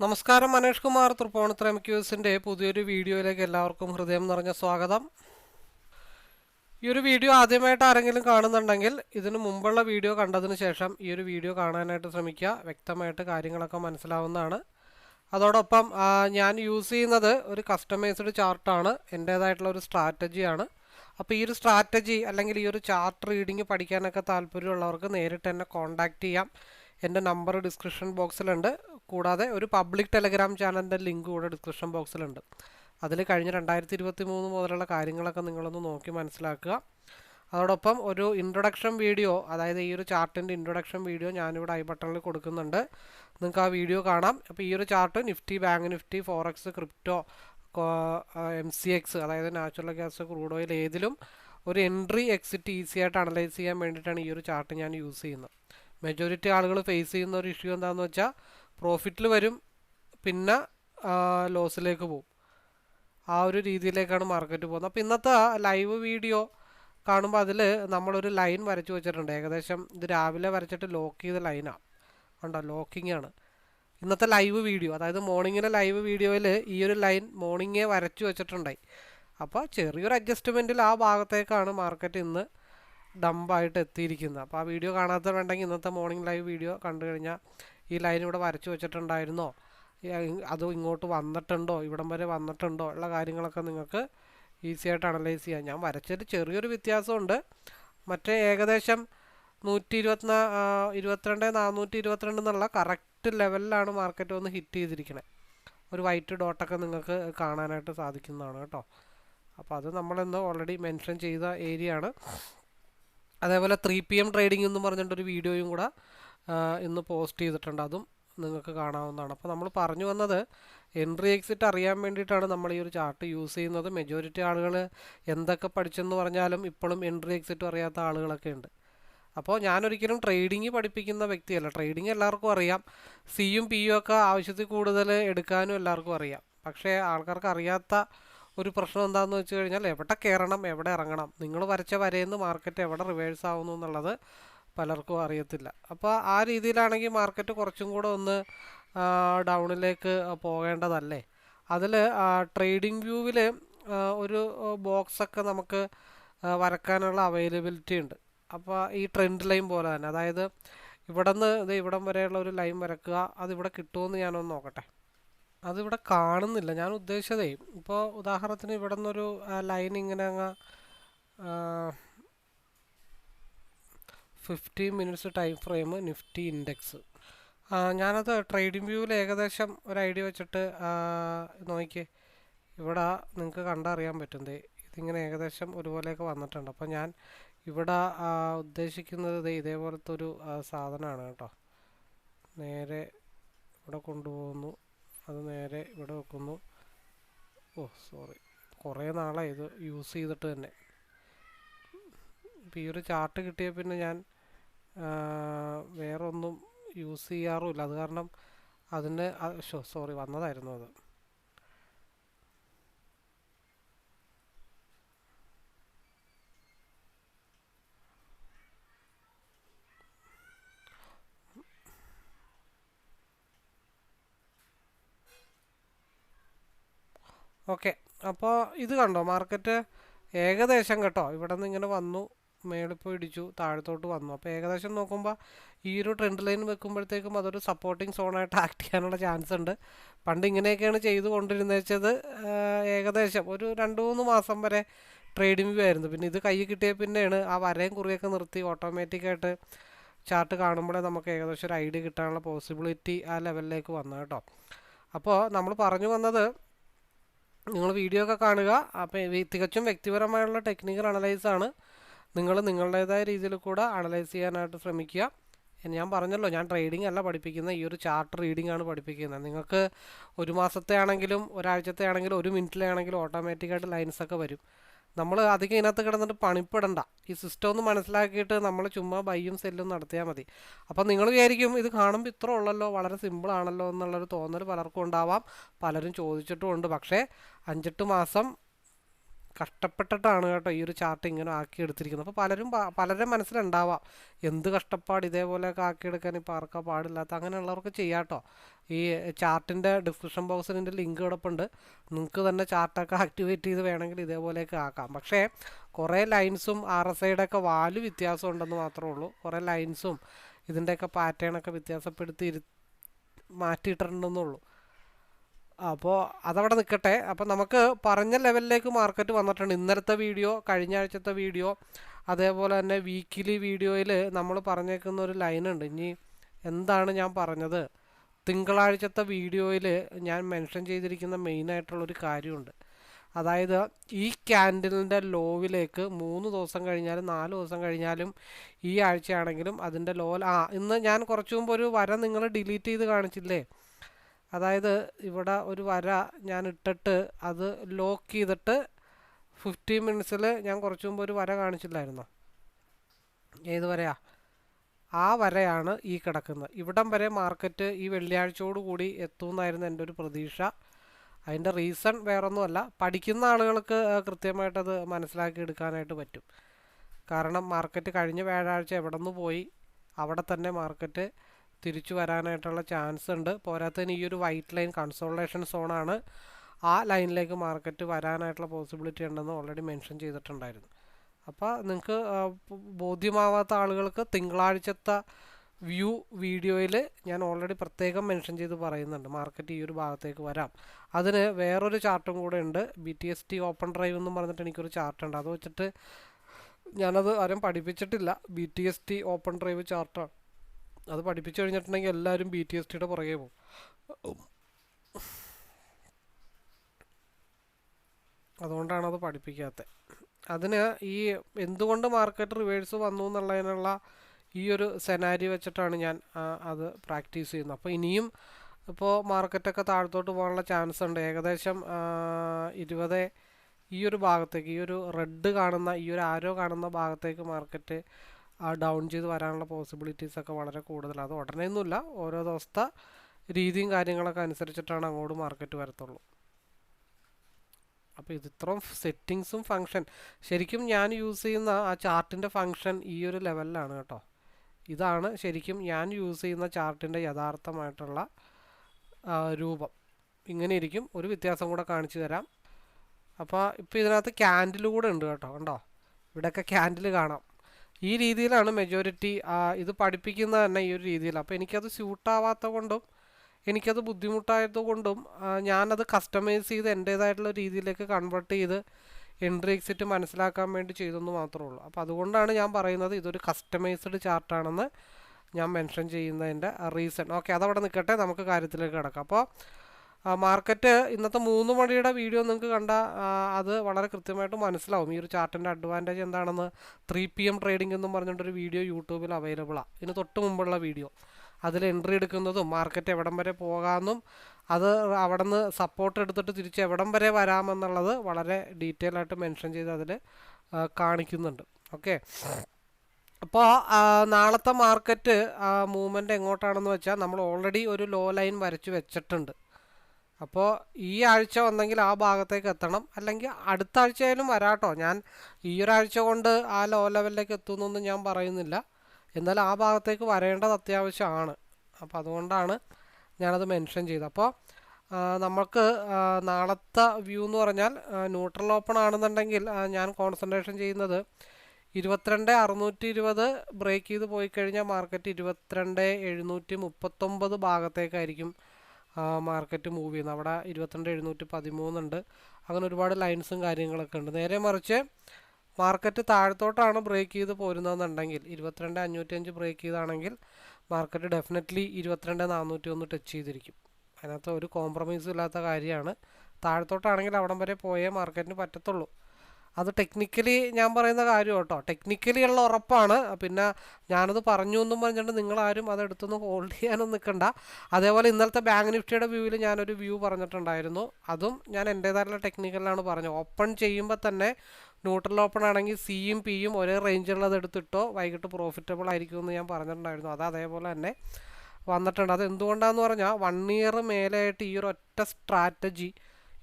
നമസ്കാരം മനേഷ് കുമാർ. തൃപ്പോണത്ര എം ക്യൂസിന്റെ പുതിയൊരു വീഡിയോയിലേക്ക് എല്ലാവർക്കും ഹൃദയം നിറഞ്ഞ സ്വാഗതം. ഈ ഒരു വീഡിയോ ആദ്യമായിട്ട് ആരെങ്കിലും കാണുന്നുണ്ടെങ്കിൽ ഇതിനു മുമ്പുള്ള വീഡിയോ കണ്ടതിന് ശേഷം ഈ ഒരു വീഡിയോ കാണാനായിട്ട് ശ്രമിക്കുക. വ്യക്തമായിട്ട് കാര്യങ്ങളൊക്കെ മനസ്സിലാവുന്നതാണ്. അതോടൊപ്പം ഞാൻ യൂസ് ചെയ്യുന്നത് ഒരു കസ്റ്റമൈസ്ഡ് ചാർട്ടാണ്. എന്റേതായിട്ടുള്ള ഒരു സ്ട്രാറ്റജിയാണ്. അപ്പോൾ ഈ ഒരു സ്ട്രാറ്റജി അല്ലെങ്കിൽ ഈ ഒരു ചാർട്ട് റീഡിങ് പഠിക്കാനൊക്കെ താല്പര്യമുള്ളവർക്ക് നേരിട്ട് എന്നെ കോൺടാക്റ്റ് ചെയ്യാം. എന്റെ നമ്പർ ഡിസ്ക്രിപ്ഷൻ ബോക്സിലുണ്ട് കൂടാതെ ഒരു പബ്ലിക് ടെലഗ്രാം ചാനലിന്റെ ലിങ്ക് കൂടെ ഡിസ്ക്രിപ്ഷൻ ബോക്സിലുണ്ട് അതിൽ കഴിഞ്ഞ രണ്ടായിരത്തി ഇരുപത്തി മൂന്ന് മുതലുള്ള കാര്യങ്ങളൊക്കെ നിങ്ങളൊന്ന് നോക്കി മനസ്സിലാക്കുക. അതോടൊപ്പം ഒരു ഇൻട്രൊഡക്ഷൻ വീഡിയോ അതായത് ഈ ഒരു ചാർട്ടിന്റെ ഇൻട്രൊഡക്ഷൻ വീഡിയോ ഞാനിവിടെ ഐ ബട്ടണിൽ കൊടുക്കുന്നുണ്ട്. നിങ്ങൾക്ക് ആ വീഡിയോ കാണാം. അപ്പോൾ ഈ ഒരു chart Nifty bank Nifty forex crypto M C X അതായത് നാച്ചുറൽ ഗ്യാസ് ക്രൂഡ് ഓയിൽ ഏതിലും ഒരു എൻട്രി എക്സിറ്റ് ഈസി ആയിട്ട് അനലൈസ് ചെയ്യാൻ വേണ്ടിയിട്ടാണ് ഈ ഒരു ചാർട്ട് ഞാൻ യൂസ് ചെയ്യുന്നത്. മെജോറിറ്റി ആളുകൾ ഫേസ് ചെയ്യുന്ന ഒരു ഇഷ്യൂ എന്താണെന്ന് വെച്ചാൽ പ്രോഫിറ്റിൽ വരും പിന്നെ ലോസിലേക്ക് പോകും ആ ഒരു രീതിയിലേക്കാണ് മാർക്കറ്റ് പോകുന്നത്. അപ്പോൾ ഇന്നത്തെ ലൈവ് വീഡിയോ കാണുമ്പോൾ അതിൽ നമ്മളൊരു ലൈൻ വരച്ചു വെച്ചിട്ടുണ്ട്. ഏകദേശം ഇത് രാവിലെ വരച്ചിട്ട് ലോക്ക് ചെയ്ത ലൈനാണ് ഉണ്ടോ ലോക്കിംഗ് ആണ് ഇന്നത്തെ ലൈവ് വീഡിയോ അതായത് മോർണിംഗിലെ ലൈവ് വീഡിയോയിൽ ഈ ഒരു ലൈൻ മോർണിംഗേ വരച്ചു വെച്ചിട്ടുണ്ടായി. അപ്പോൾ ചെറിയൊരു അഡ്ജസ്റ്റ്മെന്റിൽ ആ ഭാഗത്തേക്കാണ് മാർക്കറ്റ് ഇന്ന് ഡമ്പായിട്ട് എത്തിയിരിക്കുന്നത്. അപ്പോൾ ആ വീഡിയോ കാണാത്തവരുണ്ടെങ്കിൽ ഇന്നത്തെ മോർണിംഗ് ലൈവ് വീഡിയോ കണ്ടു കഴിഞ്ഞാൽ ഈ ലൈൻ ഇവിടെ വരച്ചു വെച്ചിട്ടുണ്ടായിരുന്നോ? അത് ഇങ്ങോട്ട് വന്നിട്ടുണ്ടോ? ഇവിടം വരെ വന്നിട്ടുണ്ടോ? ഉള്ള കാര്യങ്ങളൊക്കെ നിങ്ങൾക്ക് ഈസി ആയിട്ട് അനലൈസ് ചെയ്യാം. ഞാൻ വരച്ചൊരു ചെറിയൊരു വ്യത്യാസമുണ്ട്. മറ്റേ ഏകദേശം നൂറ്റി ഇരുപത്തിനാ ഇരുപത്തിരണ്ട് നാനൂറ്റി ഇരുപത്തിരണ്ട് എന്നുള്ള കറക്റ്റ് ലെവലിലാണ് മാർക്കറ്റ് ഒന്ന് ഹിറ്റ് ചെയ്തിരിക്കണേ. ഒരു വൈറ്റ് ഡോട്ടൊക്കെ നിങ്ങൾക്ക് കാണാനായിട്ട് സാധിക്കുന്നതാണ് കേട്ടോ. അപ്പോൾ അത് നമ്മളിന്ന് ഓൾറെഡി മെൻഷൻ ചെയ്ത ഏരിയ ആണ് അതേപോലെ ത്രീ പി എം ട്രേഡിംഗ് എന്ന് പറഞ്ഞിട്ടൊരു വീഡിയോയും കൂടെ ഇന്ന് പോസ്റ്റ് ചെയ്തിട്ടുണ്ട്. അതും നിങ്ങൾക്ക് കാണാവുന്നതാണ്. അപ്പോൾ നമ്മൾ പറഞ്ഞു വന്നത് എൻട്രി എക്സിറ്റ് അറിയാൻ വേണ്ടിയിട്ടാണ് നമ്മൾ ഈ ഒരു ചാർട്ട് യൂസ് ചെയ്യുന്നത്. മെജോറിറ്റി ആളുകൾ എന്തൊക്കെ പഠിച്ചെന്ന് പറഞ്ഞാലും ഇപ്പോഴും എൻട്രി എക്സിറ്റും അറിയാത്ത ആളുകളൊക്കെ ഉണ്ട്. അപ്പോൾ ഞാനൊരിക്കലും ട്രേഡിംഗ് പഠിപ്പിക്കുന്ന വ്യക്തിയല്ല. ട്രേഡിംഗ് എല്ലാവർക്കും അറിയാം. സിയും പിയും ഒക്കെ ആവശ്യത്തിൽ കൂടുതൽ എടുക്കാനും എല്ലാവർക്കും അറിയാം. പക്ഷേ ആൾക്കാർക്ക് അറിയാത്ത ഒരു പ്രശ്നം എന്താണെന്ന് വെച്ച് കഴിഞ്ഞാൽ എവിടെ കയറണം എവിടെ ഇറങ്ങണം? നിങ്ങൾ വരച്ച വരയെന്ന് മാർക്കറ്റ് എവിടെ റിവേഴ്സ് ആവുന്നു എന്നുള്ളത് പലർക്കും അറിയത്തില്ല. അപ്പോൾ ആ രീതിയിലാണെങ്കിൽ മാർക്കറ്റ് കുറച്ചും കൂടെ ഒന്ന് ഡൗണിലേക്ക് പോകേണ്ടതല്ലേ? അതിൽ ട്രേഡിംഗ് വ്യൂവിൽ ഒരു ബോക്സൊക്കെ നമുക്ക് വരക്കാനുള്ള അവൈലബിലിറ്റി ഉണ്ട്. അപ്പോൾ ഈ ട്രെൻഡ് ലൈൻ പോലെ തന്നെ. അതായത് ഇവിടെ നിന്ന് ഇത് ഇവിടം വരെയുള്ള ഒരു ലൈൻ വരക്കുക അതിവിടെ കിട്ടുമെന്ന് ഞാനൊന്ന് നോക്കട്ടെ. അതിവിടെ കാണുന്നില്ല. ഞാൻ ഉദ്ദേശിച്ചതേ ഇപ്പോൾ ഉദാഹരണത്തിന് ഇവിടെ നിന്നൊരു ലൈൻ ഇങ്ങനെ അങ്ങ് fifty minutes time frame Nifty index ഞാനത് ട്രേഡിംഗ് വ്യൂവിൽ ഏകദേശം ഒരു ഐഡിയ വെച്ചിട്ട് നോക്കി നോക്കിയേ. ഇവിടെ നിങ്ങൾക്ക് കണ്ടറിയാൻ പറ്റും ഇതിങ്ങനെ ഏകദേശം ഒരുപോലെയൊക്കെ വന്നിട്ടുണ്ട്. അപ്പോൾ ഞാൻ ഇവിടെ ഉദ്ദേശിക്കുന്നത് ഇതേപോലത്തെ ഒരു സാധനമാണ് കേട്ടോ. നേരെ ഇവിടെ കൊണ്ടുപോകുന്നു. അത് നേരെ ഇവിടെ വെക്കുന്നു. ഓ സോറി കുറേ നാളായി ഇത് യൂസ് ചെയ്തിട്ട് തന്നെ. ഇപ്പോൾ ഈ ഒരു ചാർട്ട് കിട്ടിയ പിന്നെ ഞാൻ ആ, വേറെ ഒന്നും യൂസ് ചെയ്യാറുമില്ല. അത് കാരണം അതിന് ഷോ സോറി വന്നതായിരുന്നു അത്. ഓക്കെ. അപ്പോൾ ഇത് കണ്ടോ? മാർക്കറ്റ് ഏകദേശം കേട്ടോ. ഇവിടെ നിന്ന് ഇങ്ങനെ വന്നു. മേളിൽ പോയി ഇടിച്ചു താഴത്തോട്ട് വന്നു. അപ്പോൾ ഏകദേശം നോക്കുമ്പോൾ ഈ ഒരു ട്രെൻഡ് ലൈൻ വെക്കുമ്പോഴത്തേക്കും അതൊരു സപ്പോർട്ടിങ് സോണായിട്ട് ആക്ട് ചെയ്യാനുള്ള ചാൻസ് ഉണ്ട്. പണ്ട് ഇങ്ങനെയൊക്കെയാണ് ചെയ്തു കൊണ്ടിരുന്നത് വെച്ചത് ഏകദേശം ഒരു രണ്ട് മൂന്ന് മാസം വരെ ട്രേഡിംഗ് വ്യൂ ആയിരുന്നു. പിന്നെ ഇത് കൈ കിട്ടിയ പിന്നെയാണ് ആ വരയും കുറിയൊക്കെ നിർത്തി ഓട്ടോമാറ്റിക്കായിട്ട് ചാർട്ട് കാണുമ്പോഴേ നമുക്ക് ഏകദേശം ഒരു ഐഡിയ കിട്ടാനുള്ള പോസിബിലിറ്റി ആ ലെവലിലേക്ക് വന്നു കേട്ടോ. അപ്പോൾ നമ്മൾ പറഞ്ഞു വന്നത് നിങ്ങൾ വീഡിയോ ഒക്കെ കാണുക. അപ്പോൾ തികച്ചും വ്യക്തിപരമായുള്ള ടെക്നിക്കൽ അനലൈസാണ് നിങ്ങൾ നിങ്ങളുടേതായ രീതിയിൽ കൂടെ അനലൈസ് ചെയ്യാനായിട്ട് ശ്രമിക്കുക. ഞാൻ പറഞ്ഞല്ലോ ഞാൻ ട്രേഡിംഗ് അല്ല പഠിപ്പിക്കുന്നത് ഈ ഒരു ചാർട്ട് റീഡിംഗ് ആണ് പഠിപ്പിക്കുന്നത്. നിങ്ങൾക്ക് ഒരു മാസത്തെ ആണെങ്കിലും ഒരാഴ്ചത്തെ ആണെങ്കിലും ഒരു മിനിറ്റിലെ ആണെങ്കിലും ഓട്ടോമാറ്റിക്കായിട്ട് ലൈൻസ് ഒക്കെ വരും. നമ്മൾ അധികം ഇതിനകത്ത് കിടന്നിട്ട് പണിപ്പെടണ്ട. ഈ സിസ്റ്റം ഒന്ന് മനസ്സിലാക്കിയിട്ട് നമ്മൾ ചുമ്മാ ബൈയും സെല്ലും നടത്തിയാൽ മതി. അപ്പോൾ നിങ്ങൾ വിചാരിക്കും ഇത് കാണുമ്പോൾ ഇത്ര ഉള്ളല്ലോ വളരെ സിമ്പിൾ ആണല്ലോ എന്നുള്ളൊരു തോന്നൽ പലർക്കും ഉണ്ടാവാം. പലരും ചോദിച്ചിട്ടും ഉണ്ട് പക്ഷേ അഞ്ചെട്ട് മാസം കഷ്ടപ്പെട്ടിട്ടാണ് കേട്ടോ ഈ ഒരു ചാർട്ട് ഇങ്ങനെ ആക്കി എടുത്തിരിക്കുന്നത് അപ്പോൾ പലരും പലരും മനസ്സിലുണ്ടാവാം. എന്ത് കഷ്ടപ്പാട് ഇതേപോലെയൊക്കെ ആക്കിയെടുക്കാൻ ഇപ്പോൾ ആർക്കാ പാടില്ലാത്ത? അങ്ങനെയുള്ളവർക്ക് ചെയ്യാട്ടോ ഈ ചാർട്ടിന്റെ ഡിസ്ക്രിപ്ഷൻ ബോക്സിൽ എന്റെ ലിങ്ക് കിടപ്പുണ്ട് നിങ്ങൾക്ക് തന്നെ ചാർട്ടൊക്കെ ആക്ടിവേറ്റ് ചെയ്ത് വേണമെങ്കിൽ ഇതേപോലെയൊക്കെ ആക്കാം. പക്ഷേ കുറേ ലൈൻസും ആർ എസ് ഐയുടെ ഒക്കെ വാൽ വ്യത്യാസം ഉണ്ടെന്ന് മാത്രമേ ഉള്ളൂ. കുറേ ലൈൻസും ഇതിന്റെയൊക്കെ പാറ്റേണൊക്കെ വ്യത്യാസപ്പെടുത്തി മാറ്റിയിട്ടുണ്ടെന്നുള്ളൂ അപ്പോൾ അതവിടെ നിൽക്കട്ടെ അപ്പോൾ നമുക്ക് പറഞ്ഞ ലെവലിലേക്ക് മാർക്കറ്റ് വന്നിട്ടുണ്ട്. ഇന്നലത്തെ വീഡിയോ കഴിഞ്ഞ ആഴ്ചത്തെ വീഡിയോ അതേപോലെ തന്നെ വീക്കിലി വീഡിയോയിൽ നമ്മൾ പറഞ്ഞേക്കുന്ന ഒരു ലൈനുണ്ട് ഇനി എന്താണ് ഞാൻ പറഞ്ഞത്? തിങ്കളാഴ്ചത്തെ വീഡിയോയിൽ ഞാൻ മെൻഷൻ ചെയ്തിരിക്കുന്ന മെയിനായിട്ടുള്ളൊരു കാര്യമുണ്ട്. അതായത് ഈ ക്യാൻഡിലിന്റെ ലോവിലേക്ക് മൂന്ന് ദിവസം കഴിഞ്ഞാലും നാല് ദിവസം കഴിഞ്ഞാലും ഈ ആഴ്ചയാണെങ്കിലും അതിന്റെ ലോ ആ ഇന്ന് ഞാൻ കുറച്ചു മുമ്പ് ഒരു വര നിങ്ങൾ ഡിലീറ്റ് ചെയ്ത് കാണിച്ചില്ലേ? അതായത് ഇവിടെ ഒരു വര ഞാൻ ഇട്ടിട്ട് അത് ലോക്ക് ചെയ്തിട്ട് ഫിഫ്റ്റീൻ മിനിറ്റ്സിൽ ഞാൻ കുറച്ച് മുമ്പ് ഒരു വര കാണിച്ചില്ലായിരുന്നോ? ഏത് വരയാ? ആ വരയാണ് ഈ കിടക്കുന്നത്. ഇവിടം വരെ മാർക്കറ്റ് ഈ വെള്ളിയാഴ്ചയോട് കൂടി എത്തുമെന്നായിരുന്നു എന്റെ ഒരു പ്രതീക്ഷ. അതിന്റെ റീസൺ വേറൊന്നുമല്ല. പഠിക്കുന്ന ആളുകൾക്ക് കൃത്യമായിട്ടത് മനസ്സിലാക്കി എടുക്കാനായിട്ട് പറ്റും. കാരണം മാർക്കറ്റ് കഴിഞ്ഞ വ്യാഴാഴ്ച എവിടെ നിന്ന് പോയി? അവിടെ തന്നെ മാർക്കറ്റ് തിരിച്ചു വരാനായിട്ടുള്ള ചാൻസ് ഉണ്ട്. പോരാത്തതിന് ഈ ഒരു വൈറ്റ് ലൈൻ കൺസോൾട്ടേഷൻ സോണാണ് ആ ലൈനിലേക്ക് മാർക്കറ്റ് വരാനായിട്ടുള്ള പോസിബിലിറ്റി ഉണ്ടെന്ന് ഓൾറെഡി മെൻഷൻ ചെയ്തിട്ടുണ്ടായിരുന്നു. അപ്പോൾ നിങ്ങൾക്ക് ബോധ്യമാവാത്ത ആളുകൾക്ക് തിങ്കളാഴ്ചത്തെ വ്യൂ വീഡിയോയിൽ ഞാൻ ഓൾറെഡി പ്രത്യേകം മെൻഷൻ ചെയ്ത് പറയുന്നുണ്ട്. മാർക്കറ്റ് ഈ ഒരു ഭാഗത്തേക്ക് വരാം. അതിന് വേറൊരു ചാർട്ടും കൂടെ ഉണ്ട്. B T S T open drive എന്നും പറഞ്ഞിട്ട് എനിക്കൊരു ചാർട്ട് ഉണ്ട് അത് വെച്ചിട്ട് ഞാനത് ആരും പഠിപ്പിച്ചിട്ടില്ല. B T S T open drive ചാർട്ടാണ് അത് പഠിപ്പിച്ചു കഴിഞ്ഞിട്ടുണ്ടെങ്കിൽ എല്ലാവരും ബി ടി എസ് ടിയുടെ പുറകെ പോകും. അതുകൊണ്ടാണ് അത് പഠിപ്പിക്കാത്തത് അതിന് ഈ എന്തുകൊണ്ട് മാർക്കറ്റ് റിവേഴ്സ് വന്നു എന്നുള്ളതിനുള്ള ഈ ഒരു സെനാരി വെച്ചിട്ടാണ് ഞാൻ അത് പ്രാക്ടീസ് ചെയ്യുന്നത്. അപ്പോൾ ഇനിയും ഇപ്പോൾ മാർക്കറ്റൊക്കെ താഴത്തോട്ട് പോകാനുള്ള ചാൻസ് ഉണ്ട്. ഏകദേശം ഇരുപത് ഈ ഒരു ഭാഗത്തേക്ക് ഈ ഒരു റെഡ് കാണുന്ന ഈ ഒരു ആരോ കാണുന്ന ഭാഗത്തേക്ക് മാർക്കറ്റ് ഡൗൺ ചെയ്ത് വരാനുള്ള പോസിബിലിറ്റീസ് ഒക്കെ വളരെ കൂടുതലാണ്. അത് ഉടനെ ഒന്നുമില്ല ഓരോ ദിവസത്തെ രീതിയും കാര്യങ്ങളൊക്കെ അനുസരിച്ചിട്ടാണ് അങ്ങോട്ട് മാർക്കറ്റ് വരത്തുള്ളൂ. അപ്പോൾ ഇത് ഇത്രയും സെറ്റിങ്സും ഫങ്ഷൻ ശരിക്കും ഞാൻ യൂസ് ചെയ്യുന്ന ആ ചാർട്ടിന്റെ ഫങ്ഷൻ ഈ ഒരു ലെവലിലാണ് കേട്ടോ. ഇതാണ് ശരിക്കും ഞാൻ യൂസ് ചെയ്യുന്ന ചാർട്ടിന്റെ യഥാർത്ഥമായിട്ടുള്ള രൂപം. ഇങ്ങനെ ഇരിക്കും. ഒരു വ്യത്യാസം കൂടെ കാണിച്ചു തരാം. അപ്പോൾ ഇപ്പോൾ ഇതിനകത്ത് ക്യാൻഡിൽ കൂടെ ഉണ്ട് കേട്ടോ. കണ്ടോ? ഇവിടെയൊക്കെ ക്യാൻഡിൽ കാണാം. ഈ രീതിയിലാണ് മെജോറിറ്റി ഇത് പഠിപ്പിക്കുന്നത് തന്നെ ഈ ഒരു രീതിയിൽ. അപ്പോൾ എനിക്കത് സ്യൂട്ടാവാത്ത കൊണ്ടും എനിക്കത് ബുദ്ധിമുട്ടായത് കൊണ്ടും ഞാനത് കസ്റ്റമൈസ് ചെയ്ത് എന്റേതായിട്ടുള്ള രീതിയിലേക്ക് കൺവേർട്ട് ചെയ്ത് എൻട്രി എക്സിറ്റ് മനസ്സിലാക്കാൻ വേണ്ടി ചെയ്തെന്ന് മാത്രമേ ഉള്ളൂ. അപ്പോൾ അതുകൊണ്ടാണ് ഞാൻ പറയുന്നത് ഇതൊരു കസ്റ്റമൈസ്ഡ് ചാർട്ടാണെന്ന് ഞാൻ മെൻഷൻ ചെയ്യുന്നതിന്റെ റീസൺ ഓക്കെ അതവിടെ നിൽക്കട്ടെ നമുക്ക് കാര്യത്തിലേക്ക് കിടക്കാം. അപ്പോൾ മാർക്കറ്റ് ഇന്നത്തെ മൂന്ന് മണിയുടെ വീഡിയോ നിങ്ങൾക്ക് കണ്ട അത് വളരെ കൃത്യമായിട്ട് മനസ്സിലാവും. ഈ ഒരു ചാർട്ടിന്റെ അഡ്വാന്റേജ് എന്താണെന്ന് ത്രീ പി എം ട്രേഡിംഗ് എന്നും പറഞ്ഞിട്ടൊരു വീഡിയോ യൂട്യൂബിൽ അവൈലബിളാണ് ഇതിന് തൊട്ട് മുമ്പുള്ള വീഡിയോ അതിൽ എൻട്രി എടുക്കുന്നതും മാർക്കറ്റ് എവിടം വരെ പോകാമെന്നും അത് അവിടെ നിന്ന് സപ്പോർട്ട് എടുത്തിട്ട് തിരിച്ച് എവിടം വരെ വരാമെന്നുള്ളത് വളരെ ഡീറ്റെയിൽ ആയിട്ട് മെൻഷൻ ചെയ്ത് അതിൽ കാണിക്കുന്നുണ്ട്. ഓക്കെ അപ്പോൾ നാളത്തെ മാർക്കറ്റ് മൂവ്മെന്റ് എങ്ങോട്ടാണെന്ന് വെച്ചാൽ നമ്മൾ ഓൾറെഡി ഒരു ലോ ലൈൻ വരച്ച് വെച്ചിട്ടുണ്ട്. അപ്പോൾ ഈ ആഴ്ച ഒന്നെങ്കിൽ ആ ഭാഗത്തേക്ക് എത്തണം. അല്ലെങ്കിൽ അടുത്ത ആഴ്ചയായാലും വരാട്ടോ. ഞാൻ ഈ ഒരാഴ്ച കൊണ്ട് ആ ലോ ലെവലിലേക്ക് എത്തുന്നൊന്നും ഞാൻ പറയുന്നില്ല. എന്നാൽ ആ ഭാഗത്തേക്ക് വരേണ്ടത് അത്യാവശ്യമാണ്. അപ്പോൾ അതുകൊണ്ടാണ് ഞാനത് മെൻഷൻ ചെയ്തത്. അപ്പോൾ നമുക്ക് നാളത്തെ വ്യൂ എന്ന് പറഞ്ഞാൽ ന്യൂട്രൽ ഓപ്പൺ ആണെന്നുണ്ടെങ്കിൽ ഞാൻ കോൺസെൻട്രേഷൻ ചെയ്യുന്നത് ഇരുപത്തിരണ്ട് അറുന്നൂറ്റി ഇരുപത് ബ്രേക്ക് ചെയ്ത് പോയി കഴിഞ്ഞാൽ മാർക്കറ്റ് ഇരുപത്തിരണ്ട് എഴുന്നൂറ്റി മുപ്പത്തൊമ്പത് ഭാഗത്തേക്കായിരിക്കും. മാർക്കറ്റ് മൂവ് ചെയ്യുന്നത് അവിടെ ഇരുപത്തിരണ്ട് എഴുന്നൂറ്റി പതിമൂന്നുണ്ട് അങ്ങനെ ഒരുപാട് ലൈൻസും കാര്യങ്ങളൊക്കെ ഉണ്ട്. നേരെ മറിച്ച് മാർക്കറ്റ് താഴത്തോട്ടാണ് ബ്രേക്ക് ചെയ്ത് പോരുന്നതെന്നുണ്ടെങ്കിൽ ഇരുപത്തിരണ്ട് അഞ്ഞൂറ്റി അഞ്ച് ബ്രേക്ക് ചെയ്താണെങ്കിൽ മാർക്കറ്റ് ഡെഫിനറ്റ്ലി ഇരുപത്തിരണ്ട് നാനൂറ്റി ഒന്ന് ടച്ച് ചെയ്തിരിക്കും. അതിനകത്ത് ഒരു കോംപ്രമൈസും ഇല്ലാത്ത കാര്യമാണ്. താഴത്തോട്ടാണെങ്കിൽ അവിടം വരെ പോയേ മാർക്കറ്റിന് പറ്റത്തുള്ളൂ. അത് ടെക്നിക്കലി ഞാൻ പറയുന്ന കാര്യം കേട്ടോ. ടെക്നിക്കലി ഉള്ള ഉറപ്പാണ്. പിന്നെ ഞാനത് പറഞ്ഞു എന്നും പറഞ്ഞിട്ട് നിങ്ങളാരും അത് ഹോൾഡ് ചെയ്യാനൊന്നും നിൽക്കണ്ട അതേപോലെ ഇന്നലത്തെ ബാങ്ക് നിഫ്റ്റിയുടെ വ്യൂവിൽ ഞാനൊരു വ്യൂ പറഞ്ഞിട്ടുണ്ടായിരുന്നു. അതും ഞാൻ എന്റേതായിട്ടുള്ള ടെക്നിക്കലിലാണ് പറഞ്ഞത്. ഓപ്പൺ ചെയ്യുമ്പോൾ തന്നെ ന്യൂട്രൽ ഓപ്പൺ ആണെങ്കിൽ സിയും പിയും ഒരേ റേഞ്ചിലുള്ളത് എടുത്തിട്ടോ വൈകിട്ട് പ്രോഫിറ്റബിൾ ആയിരിക്കുമെന്ന് ഞാൻ പറഞ്ഞിട്ടുണ്ടായിരുന്നു. അത് അതേപോലെ തന്നെ വന്നിട്ടുണ്ട്. അത് എന്തുകൊണ്ടാന്ന് പറഞ്ഞാൽ വൺ ഇയർ മേലെയായിട്ട് ഈ ഒരു ഒറ്റ സ്ട്രാറ്റജി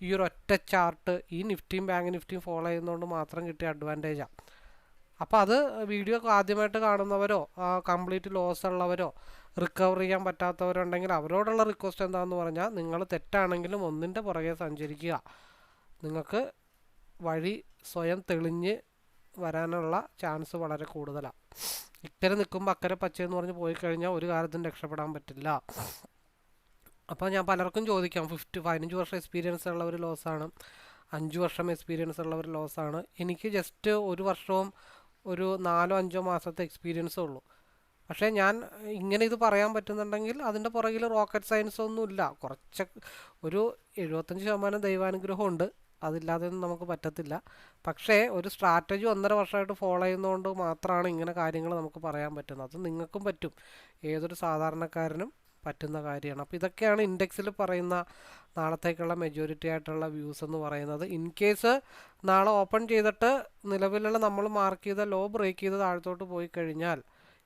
ഈ ഒരു ഒറ്റ ചാർട്ട് ഈ നിഫ്റ്റിയും ബാങ്ക് നിഫ്റ്റിയും ഫോളോ ചെയ്യുന്നതുകൊണ്ട് മാത്രം കിട്ടിയ അഡ്വാന്റേജാണ് അപ്പോൾ അത് വീഡിയോ ആദ്യമായിട്ട് കാണുന്നവരോ കംപ്ലീറ്റ് ലോസ് ഉള്ളവരോ റിക്കവർ ചെയ്യാൻ പറ്റാത്തവരുണ്ടെങ്കിൽ അവരോടുള്ള റിക്വസ്റ്റ് എന്താണെന്ന് പറഞ്ഞാൽ നിങ്ങൾ തെറ്റാണെങ്കിലും ഒന്നിന്റെ പുറകെ സഞ്ചരിക്കുക. നിങ്ങൾക്ക് വഴി സ്വയം തെളിഞ്ഞ് വരാനുള്ള ചാൻസ് വളരെ കൂടുതലാണ് ഇക്കരെ നിൽക്കുമ്പോൾ അക്കരെ പച്ചയെന്ന് പറഞ്ഞ് പോയി കഴിഞ്ഞാൽ ഒരു കാലത്തും രക്ഷപ്പെടാൻ പറ്റില്ല. അപ്പോൾ ഞാൻ പലർക്കും ചോദിക്കാം. ഫിഫ്റ്റി പതിനഞ്ച് വർഷം എക്സ്പീരിയൻസ് ഉള്ള ഒരു ലോസാണ് അഞ്ച് വർഷം എക്സ്പീരിയൻസ് ഉള്ള ഒരു ലോസാണ് എനിക്ക് ജസ്റ്റ് ഒരു വർഷവും ഒരു നാലോ അഞ്ചോ മാസത്തെ എക്സ്പീരിയൻസേ ഉള്ളൂ. പക്ഷേ ഞാൻ ഇങ്ങനെ ഇത് പറയാൻ പറ്റുന്നുണ്ടെങ്കിൽ അതിന്റെ പുറകിൽ റോക്കറ്റ് സയൻസ് ഒന്നും ഇല്ല. കുറച്ച് ഒരു എഴുപത്തഞ്ച് ശതമാനം ദൈവാനുഗ്രഹമുണ്ട് അതില്ലാതെ ഒന്നും നമുക്ക് പറ്റത്തില്ല. പക്ഷേ ഒരു സ്ട്രാറ്റജി ഒന്നര വർഷമായിട്ട് ഫോളോ ചെയ്യുന്നതുകൊണ്ട് മാത്രമാണ് ഇങ്ങനെ കാര്യങ്ങൾ നമുക്ക് പറയാൻ പറ്റുന്നത്. അത് നിങ്ങൾക്കും പറ്റും. ഏതൊരു സാധാരണക്കാരനും പറ്റുന്ന കാര്യമാണ്. അപ്പോൾ ഇതൊക്കെയാണ് ഇൻഡെക്സിൽ പറയുന്ന നാളത്തേക്കുള്ള മെജോറിറ്റി ആയിട്ടുള്ള വ്യൂസ് എന്ന് പറയുന്നത്. ഇൻ കേസ് നാളെ ഓപ്പൺ ചെയ്തിട്ട് നിലവിലുള്ള നമ്മൾ മാർക്ക് ചെയ്ത ലോ ബ്രേക്ക് ചെയ്ത് താഴത്തോട്ട് പോയി കഴിഞ്ഞാൽ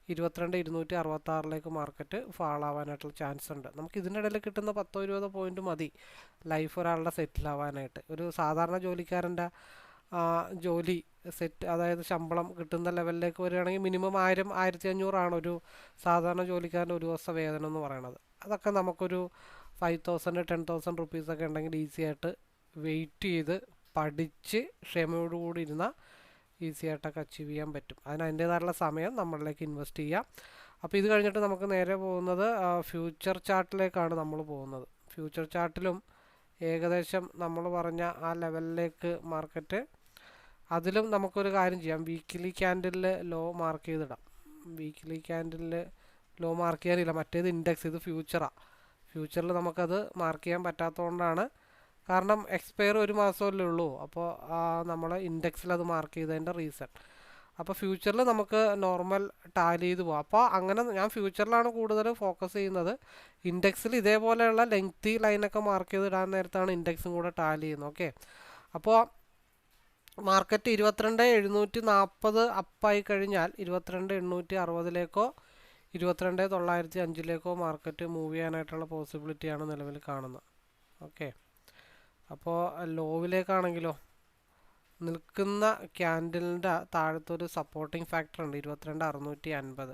ഇരുപത്തിരണ്ട് ഇരുന്നൂറ്റി അറുപത്തി ആറിലേക്ക് മാർക്കറ്റ് ഫാൾ ആവാനായിട്ടുള്ള ചാൻസ് ഉണ്ട്. നമുക്ക് ഇതിന്റെ ഇടയിൽ കിട്ടുന്ന പത്തോ ഇരുപതോ പോയിന്റ് മതി. ലൈഫ് ഒരാളുടെ സെറ്റിൽ ആവാനായിട്ട്. ഒരു സാധാരണ ജോലിക്കാരന്റെ ജോലി സെറ്റ് അതായത് ശമ്പളം കിട്ടുന്ന ലെവലിലേക്ക് വരികയാണെങ്കിൽ മിനിമം ആയിരം ആയിരത്തി അഞ്ഞൂറാണ് ഒരു സാധാരണ ജോലിക്കാരന്റെ ഒരു ദിവസത്തെ വേതനം എന്ന് പറയുന്നത്. അതൊക്കെ നമുക്കൊരു ഫൈവ് തൗസൻഡ് ടെൻ തൗസൻഡ് റുപ്പീസൊക്കെ ഉണ്ടെങ്കിൽ ഈസി ആയിട്ട് വെയിറ്റ് ചെയ്ത് പഠിച്ച് ക്ഷമയോടുകൂടി ഇരുന്ന ഈസി ആയിട്ടൊക്കെ അച്ചീവ് ചെയ്യാൻ പറ്റും. അതിന് അതിന്റേതായിട്ടുള്ള സമയം നമ്മളിലേക്ക് ഇൻവെസ്റ്റ് ചെയ്യാം. അപ്പോൾ ഇത് കഴിഞ്ഞിട്ട് നമുക്ക് നേരെ പോകുന്നത് ഫ്യൂച്ചർ ചാർട്ടിലേക്കാണ് നമ്മൾ പോകുന്നത്. ഫ്യൂച്ചർ ചാർട്ടിലും ഏകദേശം നമ്മൾ പറഞ്ഞ ആ ലെവലിലേക്ക് മാർക്കറ്റ് അതിലും നമുക്കൊരു കാര്യം ചെയ്യാം. വീക്കിലി ക്യാൻഡിലിൽ ലോ മാർക്ക് ചെയ്തിടാം. വീക്കിലി ക്യാൻഡിലിൽ ലോ മാർക്ക് ചെയ്യാനില്ല. മറ്റേത് ഇൻഡെക്സ് ഇത് ഫ്യൂച്ചറാണ് ഫ്യൂച്ചറിൽ നമുക്കത് മാർക്ക് ചെയ്യാൻ പറ്റാത്തതുകൊണ്ടാണ് കാരണം എക്സ്പയർ ഒരു മാസമല്ലേ ഉള്ളൂ. അപ്പോൾ നമ്മൾ ഇൻഡെക്സിൽ അത് മാർക്ക് ചെയ്തതിന്റെ റീസൺ അപ്പോൾ ഫ്യൂച്ചറിൽ നമുക്ക് നോർമൽ ടാലി ചെയ്ത് പോകാം അപ്പോൾ അങ്ങനെ ഞാൻ ഫ്യൂച്ചറിലാണ് കൂടുതൽ ഫോക്കസ് ചെയ്യുന്നത്. ഇൻഡെക്സിൽ ഇതേപോലെയുള്ള ലെങ്തി ലൈനൊക്കെ മാർക്ക് ചെയ്ത് ഇടാൻ നേരത്താണ് ഇൻഡെക്സും കൂടെ ടാലി ചെയ്യുന്നത്. ഓക്കെ അപ്പോൾ മാർക്കറ്റ് ഇരുപത്തിരണ്ട് എഴുന്നൂറ്റി നാൽപ്പത് അപ്പായി കഴിഞ്ഞാൽ ഇരുപത്തിരണ്ട് എണ്ണൂറ്റി അറുപതിലേക്കോ ഇരുപത്തിരണ്ട് തൊള്ളായിരത്തി അഞ്ചിലേക്കോ മാർക്കറ്റ് മൂവ് ചെയ്യാനായിട്ടുള്ള പോസിബിലിറ്റിയാണ് നിലവിൽ കാണുന്നത്. ഓക്കെ അപ്പോൾ ലോവിലേക്കാണെങ്കിലോ നിൽക്കുന്ന ക്യാൻഡിലിന്റെ താഴത്തൊരു സപ്പോർട്ടിംഗ് ഫാക്ടർ ഉണ്ട് ഇരുപത്തിരണ്ട് അറുന്നൂറ്റി അൻപത്.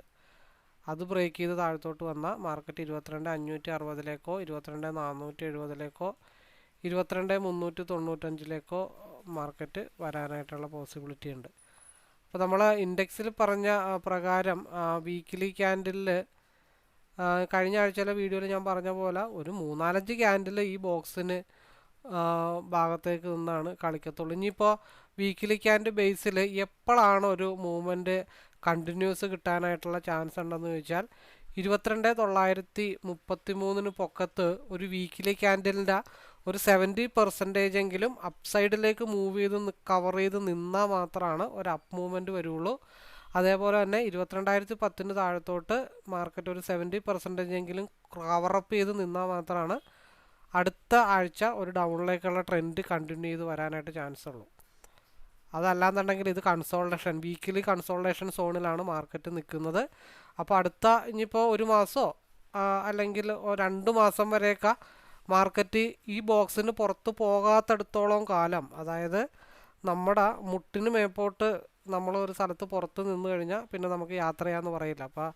അത് ബ്രേക്ക് ചെയ്ത് താഴത്തോട്ട് വന്നാൽ മാർക്കറ്റ് ഇരുപത്തിരണ്ട് അഞ്ഞൂറ്റി അറുപതിലേക്കോ ഇരുപത്തിരണ്ട് നാനൂറ്റി എഴുപതിലേക്കോ ഇരുപത്തിരണ്ട് മുന്നൂറ്റി തൊണ്ണൂറ്റഞ്ചിലേക്കോ മാർക്കറ്റ് വരാനായിട്ടുള്ള പോസിബിലിറ്റി ഉണ്ട്. അപ്പോൾ നമ്മൾ ഇൻഡെക്സിൽ പറഞ്ഞ പ്രകാരം വീക്കിലി ക്യാൻഡിലിൽ കഴിഞ്ഞ ആഴ്ചയിലെ വീഡിയോയിൽ ഞാൻ പറഞ്ഞ പോലെ ഒരു മൂന്നാലഞ്ച് ക്യാൻഡിൽ ഈ ബോക്സിന് ഭാഗത്തേക്ക് നിന്നാണ് കളിക്കത്തുള്ളൂ. ഇനിയിപ്പോൾ വീക്കിലി ക്യാൻഡ് ബേസിൽ എപ്പോഴാണ് ഒരു മൂവ്മെന്റ് കണ്ടിന്യൂസ് കിട്ടാനായിട്ടുള്ള ചാൻസ് ഉണ്ടെന്ന് ചോദിച്ചാൽ ഇരുപത്തിരണ്ട് തൊള്ളായിരത്തി മുപ്പത്തി മൂന്നിന് പൊക്കത്ത് ഒരു വീക്കിലി ക്യാൻഡലിന്റെ ഒരു സെവന്റി പെർസെന്റേജ് എങ്കിലും അപ്സൈഡിലേക്ക് മൂവ് ചെയ്ത് കവർ ചെയ്ത് നിന്നാൽ മാത്രമാണ് ഒരു അപ്പ് മൂവ്മെന്റ് വരുള്ളൂ. അതേപോലെ തന്നെ ഇരുപത്തിരണ്ടായിരത്തി പത്തിന് താഴത്തോട്ട് മാർക്കറ്റ് ഒരു സെവന്റി പെർസെന്റേജ് എങ്കിലും കവറപ്പ് ചെയ്ത് നിന്നാൽ മാത്രമാണ് അടുത്ത ആഴ്ച ഒരു ഡൗണിലേക്കുള്ള ട്രെൻഡ് കണ്ടിന്യൂ ചെയ്ത് വരാനായിട്ട് ചാൻസ് ഉള്ളൂ. അതല്ലാന്നുണ്ടെങ്കിൽ ഇത് കൺസോൾട്ടേഷൻ വീക്കിലി കൺസോൾട്ടേഷൻ സോണിലാണ് മാർക്കറ്റ് നിൽക്കുന്നത്. അപ്പോൾ അടുത്ത ഇനിയിപ്പോൾ ഒരു മാസമോ അല്ലെങ്കിൽ രണ്ട് മാസം വരെയൊക്കെ മാർക്കറ്റ് ഈ ബോക്സിന് പുറത്ത് പോകാത്തടത്തോളം കാലം അതായത് നമ്മുടെ മുട്ടിന് മേപ്പോട്ട് നമ്മൾ ഒരു സ്ഥലത്ത് പുറത്ത് നിന്ന് കഴിഞ്ഞാൽ പിന്നെ നമുക്ക് യാത്ര ചെയ്യാമെന്ന് പറയില്ല. അപ്പോൾ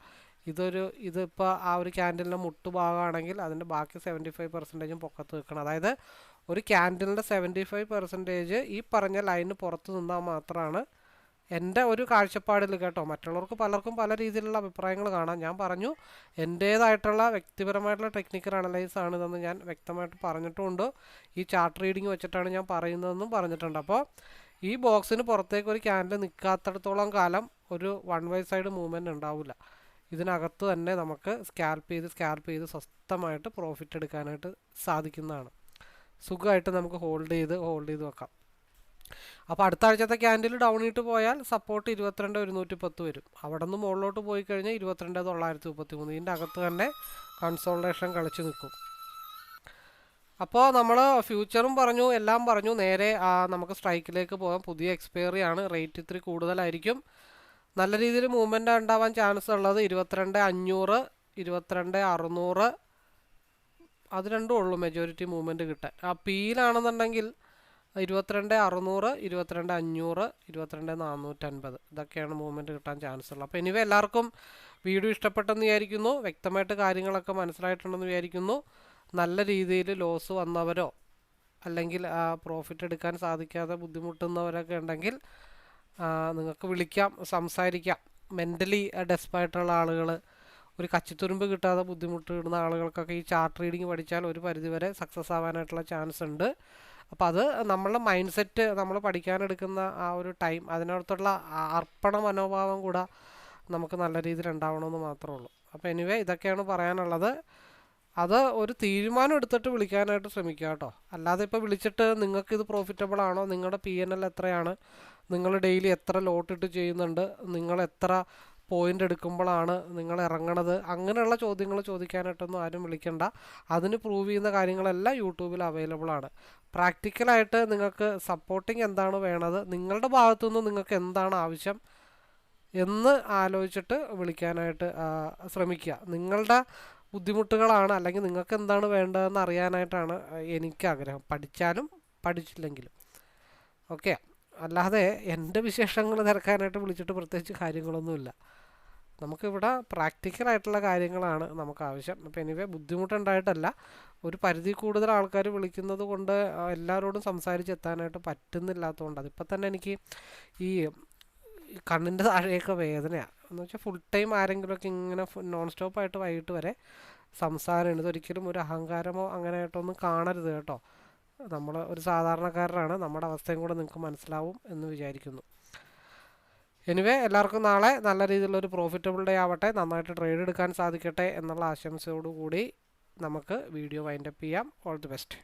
ഇതൊരു ഇതിപ്പോൾ ആ ഒരു ക്യാൻഡിലിന്റെ മുട്ട് ഭാഗമാണെങ്കിൽ അതിന്റെ ബാക്കി സെവന്റി ഫൈവ് പെർസെന്റേജും പൊക്കത്ത് വെക്കണം അതായത് ഒരു ക്യാൻഡിലിന്റെ സെവന്റി ഫൈവ് പെർസെന്റേജ് ഈ പറഞ്ഞ ലൈനിന് പുറത്ത് നിന്നാൽ മാത്രമാണ് എന്റെ ഒരു കാഴ്ചപ്പാടിൽ കേട്ടോ മറ്റുള്ളവർക്ക് പലർക്കും പല രീതിയിലുള്ള അഭിപ്രായങ്ങൾ കാണാം. ഞാൻ പറഞ്ഞു എന്റേതായിട്ടുള്ള വ്യക്തിപരമായിട്ടുള്ള ടെക്നിക്കൽ അനലൈസ് ആണ് ഇതെന്ന് ഞാൻ വ്യക്തമായിട്ട് പറഞ്ഞിട്ടുമുണ്ട് ഈ ചാർട്ട് റീഡിംഗ് വെച്ചിട്ടാണ് ഞാൻ പറയുന്നതെന്നും പറഞ്ഞിട്ടുണ്ട്. അപ്പോൾ ഈ ബോക്സിന് പുറത്തേക്ക് ഒരു ക്യാൻഡിൽ നിൽക്കാത്തടത്തോളം കാലം ഒരു വൺ വൈ സൈഡ് മൂവ്മെന്റ് ഉണ്ടാവില്ല. ഇതിനകത്ത് തന്നെ നമുക്ക് സ്കാൽപ്പ് ചെയ്ത് സ്കാൽപ്പ് ചെയ്ത് സ്വസ്ഥമായിട്ട് പ്രോഫിറ്റ് എടുക്കാനായിട്ട് സാധിക്കുന്നതാണ്. സുഖമായിട്ട് നമുക്ക് ഹോൾഡ് ചെയ്ത് ഹോൾഡ് ചെയ്ത് വെക്കാം. അപ്പോൾ അടുത്ത ആഴ്ചത്തെ ക്യാൻഡിൽ ഡൗൺ ഇട്ട് പോയാൽ സപ്പോർട്ട് ഇരുപത്തിരണ്ട് ഒരുന്നൂറ്റി പത്ത് വരും. അവിടെ നിന്ന് മുകളിലോട്ട് പോയി കഴിഞ്ഞാൽ ഇരുപത്തിരണ്ട് തൊള്ളായിരത്തി മുപ്പത്തി മൂന്ന് ഇതിന്റെ അകത്ത് തന്നെ കൺസോൾട്ടേഷൻ കളിച്ച് നിൽക്കും. അപ്പോൾ നമ്മൾ ഫ്യൂച്ചറും പറഞ്ഞു എല്ലാം പറഞ്ഞു. നേരെ നമുക്ക് സ്ട്രൈക്കിലേക്ക് പോകാം. പുതിയ എക്സ്പയറി ആണ്. റേറ്റ് ഇത്തിരി കൂടുതലായിരിക്കും. നല്ല രീതിയിൽ മൂവ്മെന്റ് ഉണ്ടാവാൻ ചാൻസ് ഉള്ളത് ഇരുപത്തിരണ്ട് അഞ്ഞൂറ് ഇരുപത്തിരണ്ട് അറുന്നൂറ്. അത് രണ്ടും ഉള്ളൂ മെജോറിറ്റി മൂവ്മെന്റ് കിട്ടാൻ. ആ പിയിലാണെന്നുണ്ടെങ്കിൽ ഇരുപത്തിരണ്ട് അറുന്നൂറ് ഇരുപത്തിരണ്ട് അഞ്ഞൂറ് ഇരുപത്തിരണ്ട് നാനൂറ്റൻപത് ഇതൊക്കെയാണ് മൂവ്മെന്റ് കിട്ടാൻ ചാൻസ് ഉള്ളത്. അപ്പോൾ ഇനിവേ എല്ലാവർക്കും വീഡിയോ ഇഷ്ടപ്പെട്ടെന്ന് വിചാരിക്കുന്നു. വ്യക്തമായിട്ട് കാര്യങ്ങളൊക്കെ മനസ്സിലായിട്ടുണ്ടെന്ന് വിചാരിക്കുന്നു. നല്ല രീതിയിൽ ലോസ് വന്നവരോ അല്ലെങ്കിൽ പ്രോഫിറ്റ് എടുക്കാൻ സാധിക്കാതെ ബുദ്ധിമുട്ടുന്നവരൊക്കെ ഉണ്ടെങ്കിൽ നിങ്ങൾക്ക് വിളിക്കാം സംസാരിക്കാം. മെന്റലി ഡെസ്പായിട്ടുള്ള ആളുകൾ ഒരു കച്ചിത്തുരുമ്പ് കിട്ടാതെ ബുദ്ധിമുട്ടിടുന്ന ആളുകൾക്കൊക്കെ ഈ ചാർട്ട് റീഡിങ് പഠിച്ചാൽ ഒരു പരിധിവരെ സക്സസ് ആവാനായിട്ടുള്ള ചാൻസ് ഉണ്ട്. അപ്പോൾ അത് നമ്മളുടെ മൈൻഡ് സെറ്റ് നമ്മൾ പഠിക്കാനെടുക്കുന്ന ആ ഒരു ടൈം അതിനകത്തുള്ള അർപ്പണ മനോഭാവം കൂടെ നമുക്ക് നല്ല രീതിയിൽ ഉണ്ടാവണമെന്ന് മാത്രമേ ഉള്ളൂ. അപ്പോൾ എനിവേ ഇതൊക്കെയാണ് പറയാനുള്ളത്. അത് ഒരു തീരുമാനം എടുത്തിട്ട് വിളിക്കാനായിട്ട് ശ്രമിക്കുക കേട്ടോ. അല്ലാതെ ഇപ്പോൾ വിളിച്ചിട്ട് നിങ്ങൾക്ക് ഇത് പ്രോഫിറ്റബിൾ ആണോ? നിങ്ങളുടെ പി എൻ എൽ എത്രയാണ്? നിങ്ങൾ ഡെയിലി എത്ര ലോട്ടിട്ട് ചെയ്യുന്നുണ്ട്? നിങ്ങൾ എത്ര പോയിന്റ് എടുക്കുമ്പോഴാണ് നിങ്ങൾ ഇറങ്ങണത്. അങ്ങനെയുള്ള ചോദ്യങ്ങൾ ചോദിക്കാനായിട്ടൊന്നും ആരും വിളിക്കണ്ട. അതിന് പ്രൂവ് ചെയ്യുന്ന കാര്യങ്ങളെല്ലാം യൂട്യൂബിൽ അവൈലബിൾ ആണ്. പ്രാക്ടിക്കലായിട്ട് നിങ്ങൾക്ക് സപ്പോർട്ടിങ് എന്താണ് വേണത് നിങ്ങളുടെ ഭാഗത്തുനിന്ന് നിങ്ങൾക്ക് എന്താണ് ആവശ്യം എന്ന് ആലോചിച്ചിട്ട് വിളിക്കാനായിട്ട് ശ്രമിക്കുക. നിങ്ങളുടെ ബുദ്ധിമുട്ടുകളാണ് അല്ലെങ്കിൽ നിങ്ങൾക്ക് എന്താണ് വേണ്ടതെന്ന് അറിയാനായിട്ടാണ് എനിക്ക് ആഗ്രഹം പഠിച്ചാലും പഠിച്ചില്ലെങ്കിലും. ഓക്കെ അല്ലാതെ എന്റെ വിശേഷങ്ങൾ തിരക്കാനായിട്ട് വിളിച്ചിട്ട് പ്രത്യേകിച്ച് കാര്യങ്ങളൊന്നുമില്ല. നമുക്കിവിടെ പ്രാക്ടിക്കലായിട്ടുള്ള കാര്യങ്ങളാണ് നമുക്ക് ആവശ്യം അപ്പോൾ എനിവേ ബുദ്ധിമുട്ടുണ്ടായിട്ടല്ല. ഒരു പരിധി കൂടുതൽ ആൾക്കാർ വിളിക്കുന്നത് കൊണ്ട് എല്ലാവരോടും സംസാരിച്ചെത്താനായിട്ട് പറ്റുന്നില്ലാത്തതുകൊണ്ട്. അതിപ്പോൾ തന്നെ എനിക്ക് ഈ കണ്ണിന്റെ താഴെയൊക്കെ വേദനയാണ് എന്ന് വെച്ചാൽ ഫുൾ ടൈം ആരെങ്കിലുമൊക്കെ ഇങ്ങനെ നോൺ സ്റ്റോപ്പായിട്ട് വൈകിട്ട് വരെ സംസാരമാണ്. ഇതൊരിക്കലും ഒരു അഹങ്കാരമോ അങ്ങനെ ആയിട്ടൊന്നും കാണരുത് കേട്ടോ. നമ്മൾ ഒരു സാധാരണക്കാരനാണ്. നമ്മുടെ അവസ്ഥയും കൂടെ നിങ്ങൾക്ക് മനസ്സിലാവും എന്ന് വിചാരിക്കുന്നു. എനിവേ എല്ലാവർക്കും നാളെ നല്ല രീതിയിലുള്ളൊരു പ്രോഫിറ്റബിൾ ഡേ ആവട്ടെ. നന്നായിട്ട് ട്രേഡ് എടുക്കാൻ സാധിക്കട്ടെ എന്നുള്ള ആശംസയോടുകൂടി നമുക്ക് വീഡിയോ വൈൻഡപ്പ് ചെയ്യാം. All the best